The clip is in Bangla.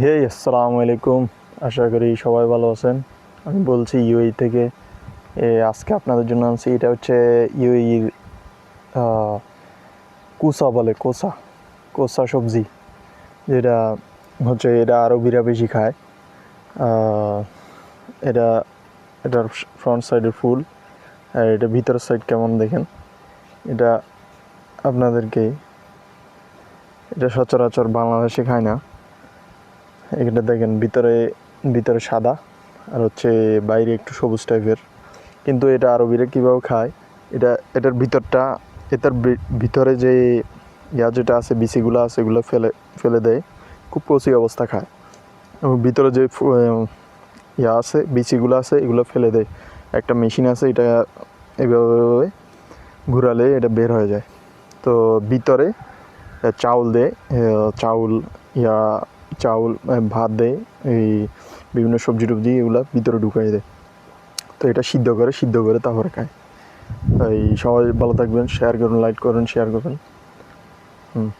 হে আসসালামু আলাইকুম আশা করি সবাই ভালো আছেন। আমি বলছি ইউএই থেকে। এ, আজকে আপনাদের জন্য আনছি। এটা হচ্ছে ইউএইর কুসা বলে, কোসা কোসা সবজি। যেটা হচ্ছে এটা আরবিরা বেশি খায়। এটা, এটার ফ্রন্ট সাইডের ফুল। আর এটা ভিতরের সাইড কেমন দেখেন? এটা আপনাদেরকে, এটা সচরাচর বাংলাদেশে খায় না। এখানে দেখেন, ভিতরে ভিতরে সাদা আর হচ্ছে বাইরে একটু সবুজ টাইপের। কিন্তু এটা আরবিরা কীভাবে খায়? এটা, এটার ভিতরটা, এটার ভিতরে যে ইয়া যেটা আছে, বিচিগুলো আছে, এগুলো ফেলে ফেলে দেয়। খুব কচি অবস্থা খায়। এবং ভিতরে যে ইয়া আছে, বিচিগুলো আছে, এগুলো ফেলে দেয়। একটা মেশিন আছে, এটা এভাবে ঘুরালে এটা বের হয়ে যায়। তো ভিতরে চাউল দেয় চাউল, ইয়া চাউল ভাত দেয়, এই বিভিন্ন সবজি টবজি এগুলো ভিতরে ঢুকাই দেয়। তো এটা সিদ্ধ করে সিদ্ধ করে তারপরে খায়। তাই সবাই ভালো থাকবেন শেয়ার করুন লাইক করুন শেয়ার করবেন হুম।